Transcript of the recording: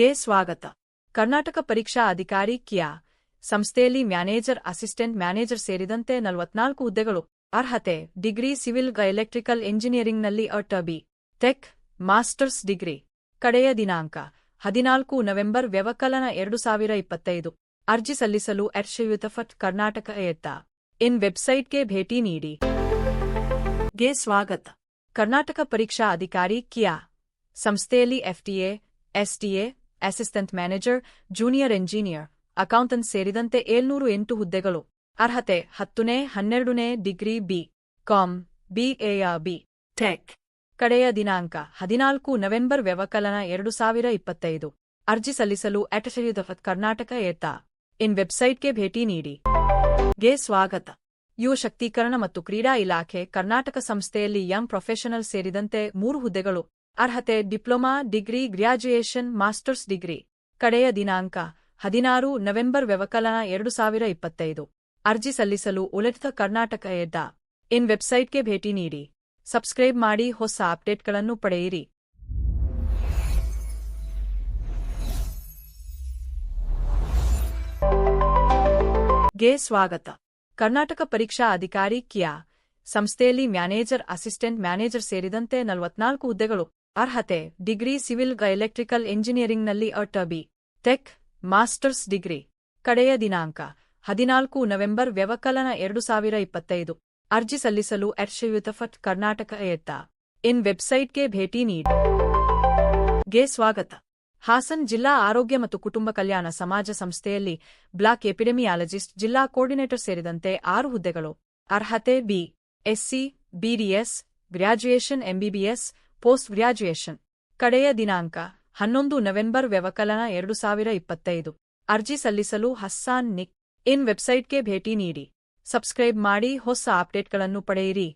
ಗೆ ಸ್ವಾಗತ. ಕರ್ನಾಟಕ ಪರೀಕ್ಷಾ ಅಧಿಕಾರಿ ಕಿಯಾ, ಸಂಸ್ಥೆಯಲ್ಲಿ ಮ್ಯಾನೇಜರ್, ಅಸಿಸ್ಟೆಂಟ್ ಮ್ಯಾನೇಜರ್ ಸೇರಿದಂತೆ ನಲವತ್ನಾಲ್ಕು ಹುದ್ದೆಗಳು. ಅರ್ಹತೆ, ಡಿಗ್ರಿ ಸಿವಿಲ್ ಎಲೆಕ್ಟ್ರಿಕಲ್ ಎಂಜಿನಿಯರಿಂಗ್ನಲ್ಲಿ at B. Tech, masters degree. ಕಡೆಯ ದಿನಾಂಕ, ಹದಿನಾಲ್ಕು ನವೆಂಬರ್, ವ್ಯವಕಲನ ಎರಡು ಸಾವಿರ ಇಪ್ಪತ್ತೈದು. ಅರ್ಜಿ ಸಲ್ಲಿಸಲು ಎರ್ಷಯುತಫಟ್ ಕರ್ನಾಟಕ ಎತ್ತ ಇನ್ ವೆಬ್ಸೈಟ್ಗೆ ಭೇಟಿ ನೀಡಿ. ಗೆ ಸ್ವಾಗತ. ಕರ್ನಾಟಕ ಪರೀಕ್ಷಾ ಅಧಿಕಾರಿ ಕಿಯಾ, ಸಂಸ್ಥೆಯಲ್ಲಿ FTA STA assistant manager, junior engineer, accountant ಸೇರಿದಂತೆ ಏಳ್ನೂರು ಎಂಟು ಹುದ್ದೆಗಳು. ಅರ್ಹತೆ ಹತ್ತನೇ, ಹನ್ನೆರಡನೇ ಡಿಗ್ರಿ ಬಿ. ಕಾಮ್ ಬಿಎಯ ಬಿ. ಟೆಕ್. ಕಡೆಯ ದಿನಾಂಕ, ಹದಿನಾಲ್ಕು ನವೆಂಬರ್ ವ್ಯವಕಲನ ಎರಡು ಸಾವಿರ ಇಪ್ಪತ್ತೈದು. ಅರ್ಜಿ ಸಲ್ಲಿಸಲು ಅಟಶಯುದಫತ್ ಕರ್ನಾಟಕ ಏತ ಇನ್ ವೆಬ್ಸೈಟ್ಗೆ ಭೇಟಿ ನೀಡಿ. ಗೆ ಸ್ವಾಗತ. ಯುವ ಶಕ್ತೀಕರಣ ಮತ್ತು ಕ್ರೀಡಾ ಇಲಾಖೆ ಕರ್ನಾಟಕ ಸಂಸ್ಥೆಯಲ್ಲಿ ಯಂ ಪ್ರೊಫೆಷನಲ್ ಸೇರಿದಂತೆ ಮೂರು ಹುದ್ದೆಗಳು. ಅರ್ಹತೆ, diploma, degree, graduation, masters degree. ಕಡೆಯ ದಿನಾಂಕ, ಹದಿನಾರು ನವೆಂಬರ್ ವ್ಯವಕಲನ ಎರಡು ಸಾವಿರ ಇಪ್ಪತ್ತೈದು. ಅರ್ಜಿ ಸಲ್ಲಿಸಲು ಉಳಿದ ಕರ್ನಾಟಕ ಎದ್ದ ಇನ್ ವೆಬ್ಸೈಟ್ಗೆ ಭೇಟಿ ನೀಡಿ. ಸಬ್ಸ್ಕ್ರೈಬ್ ಮಾಡಿ ಹೊಸ ಅಪ್ಡೇಟ್ಗಳನ್ನು ಪಡೆಯಿರಿ. ಗೆ ಸ್ವಾಗತ. ಕರ್ನಾಟಕ ಪರೀಕ್ಷಾ ಅಧಿಕಾರಿ ಕಿಯಾ. ಸಂಸ್ಥೆಯಲ್ಲಿ ಮ್ಯಾನೇಜರ್, ಅಸಿಸ್ಟೆಂಟ್ ಮ್ಯಾನೇಜರ್ ಸೇರಿದಂತೆ ನಲವತ್ನಾಲ್ಕು ಹುದ್ದೆಗಳು. ಅರ್ಹತೆ, ಡಿಗ್ರಿ ಸಿವಿಲ್ ಎಲೆಕ್ಟ್ರಿಕಲ್ ಎಂಜಿನಿಯರಿಂಗ್ನಲ್ಲಿ at B tech, masters degree. ಕಡೆಯ ದಿನಾಂಕ, ಹದಿನಾಲ್ಕು ನವೆಂಬರ್, ವ್ಯವಕಲನ ಎರಡು ಸಾವಿರ ಇಪ್ಪತ್ತೈದು. ಅರ್ಜಿ ಸಲ್ಲಿಸಲು ಎರ್ಷಯುತಫಟ್ ಕರ್ನಾಟಕ ಎತ್ತ ಇನ್ ವೆಬ್ಸೈಟ್ಗೆ ಭೇಟಿ ನೀಡಿ. ಗೆ ಸ್ವಾಗತ. ಹಾಸನ್ ಜಿಲ್ಲಾ ಆರೋಗ್ಯ ಮತ್ತು ಕುಟುಂಬ ಕಲ್ಯಾಣ ಸಮಾಜ ಸಂಸ್ಥೆಯಲ್ಲಿ ಬ್ಲಾಕ್ ಎಪಿಡೆಮಿಯಾಲಜಿಸ್ಟ್, ಜಿಲ್ಲಾ ಕೋರ್ಡಿನೇಟರ್ ಸೇರಿದಂತೆ ಆರು ಹುದ್ದೆಗಳು. ಅರ್ಹತೆ, B. Sc BDS graduation MBBS post graduation ಕಡೆಯ ದಿನಾಂಕ, ಹನ್ನೊಂದು ನವೆಂಬರ್ ವ್ಯವಕಲನ ಎರಡು ಸಾವಿರ ಇಪ್ಪತ್ತೈದು. ಅರ್ಜಿ ಸಲ್ಲಿಸಲು ಹಸ್ಸಾನ್ ನಿಕ್ ಇನ್ ವೆಬ್ಸೈಟ್ಗೆ ಭೇಟಿ ನೀಡಿ. ಸಬ್ಸ್ಕ್ರೈಬ್ ಮಾಡಿ ಹೊಸ ಅಪ್ಡೇಟ್ಗಳನ್ನು ಪಡೆಯಿರಿ.